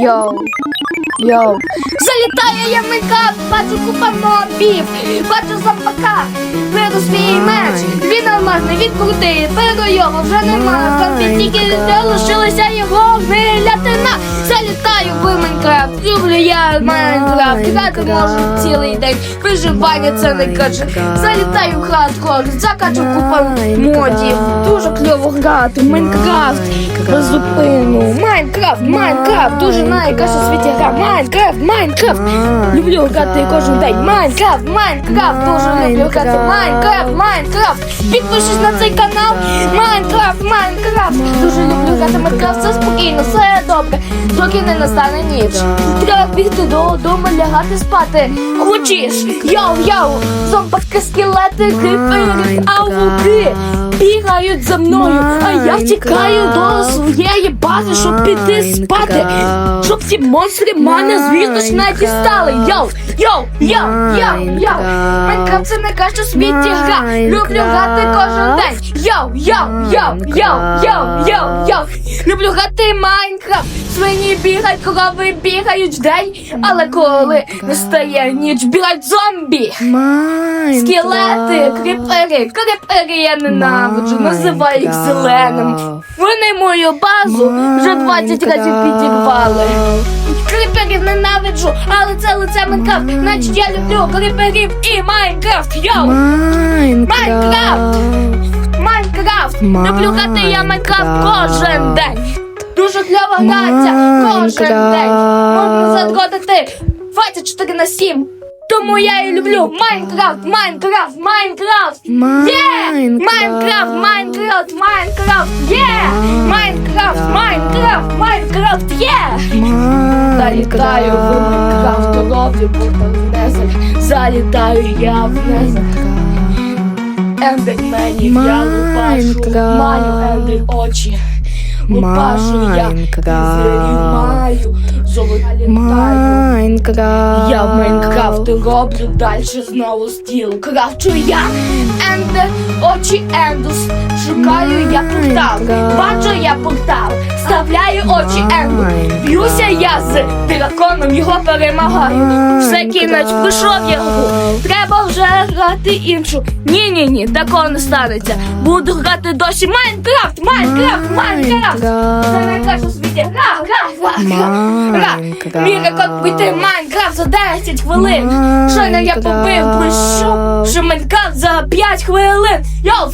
Йоу. Йоу. Залітає я мика, бачу купа мобів, бачу запака, беру свій меч, він алмазний, він крутий, беру його, вже нема, там тільки лишилася його вилятина. Я Майнкрафт, грати можу цілий день, виживання це не каже. Залітаю в хардкор, закачу купа модів, дуже кльово грати, Майнкрафт, без зупину. Майнкрафт, Майнкрафт, дуже найкраща в світі гра. Майнкрафт, Майнкрафт. Люблю грати кожен день. Майнкрафт, Майнкрафт, дуже люблю грати. Майнкрафт, Майнкрафт. Підпишись на цей канал. Майнкрафт, Майнкрафт. Дуже люблю грати Майнкрафт. Все спокійно, все добре. Доки не настане ніч. Треба бігти додому, лягати спати. Хочеш? Йоу, йоу, зомбаки, скелети, крипери, ауки бігають за мною, а я втікаю до своєї бази, щоб піти спати. Щоб ці монстри мене, ж, не дістали. Йоу, йоу, йоу, йоу, йоу. Майнкрафт це найкраща в світі гра. Люблю грати кожен день. Йоу, йоу, йоу, йоу, йоу, йоу, йоу. Люблю грати Майнкрафт. Свині бігають, корови бігають вдень, але коли настає ніч, бігають зомбі. Скелети, кріпери, кріпери я ненавиджу, називаю їх зеленим. Вони мою базу вже 20 разів підірвали. Криперів ненавиджу, але це лице Майнкрафт. Значить я люблю криперів і Майнкрафт. Йоу! Майнкрафт! Майнкрафт! Люблю грати я Майнкрафт кожен день. Дуже кльова граця кожен день. Можна заходити 24 на 7. Тому я і люблю Майнкрафт, Майнкрафт, Майнкрафт. Є! Майнкрафт, Майнкрафт, Майнкрафт, є! Майнкрафт, Майнкрафт, Майнкрафт, є! Залітаю в Майнкрафт, портал в Незер. Залітаю я в Незер. Ендерменів я лупашу, маю ендер очі. Лупашу я, маю, золоті літаю. Я в Майнкрафт роблю далі знову стіл. Крафчу я ендер, очі ендус. Шукаю я портал. Бачу я портал. Вставляю очі енду. Б'юся я з драконом, його перемагаю. Все кінець прийшов я гру. Треба вже грати іншу. Ні, ні, ні, такого не станеться. Буду грати досі Майнкрафт, Майнкрафт, Майнкрафт. Це найкраще у світі. Гра, гра, гра. Мій рекорд Майнкрафт за 10 хвилин. Щойно я побив, пройшов, що Майнкрафт за 5 хвилин. Йоу,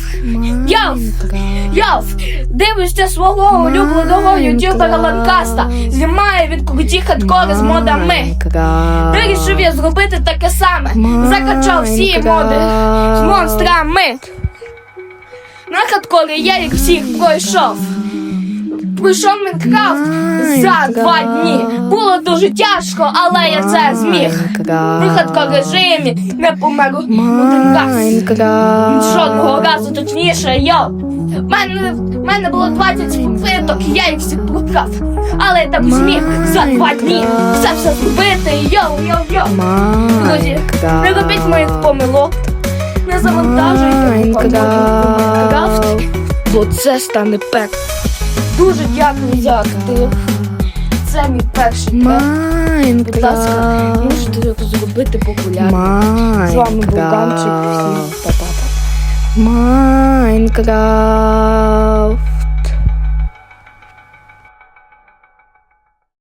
йоу, йоу. Дивишся свого улюбленого ютубера Ланкаста. Знімає від круті хардкори з модами. Вирішив я зробити таке саме. Закачав всі моди з монстрами. На хаткорі я їх всіх пройшов. Пройшов Майнкрафт за два дні. Було дуже тяжко, але я це зміг. В режимі не помер один раз. Жодного разу точніше, йо. В мене, в мене було 20 попиток, я їх всіх програв. Але я там зміг за два дні все все зробити. Йоу. Друзі, не робіть моїх помилок. Не завантажуйте бо це стане пек. Дуже дякую за актив. Це мій перший пек. Будь ласка, можете зробити популярним. З вами був Ганчик. Всім па-па. Майнкрафт.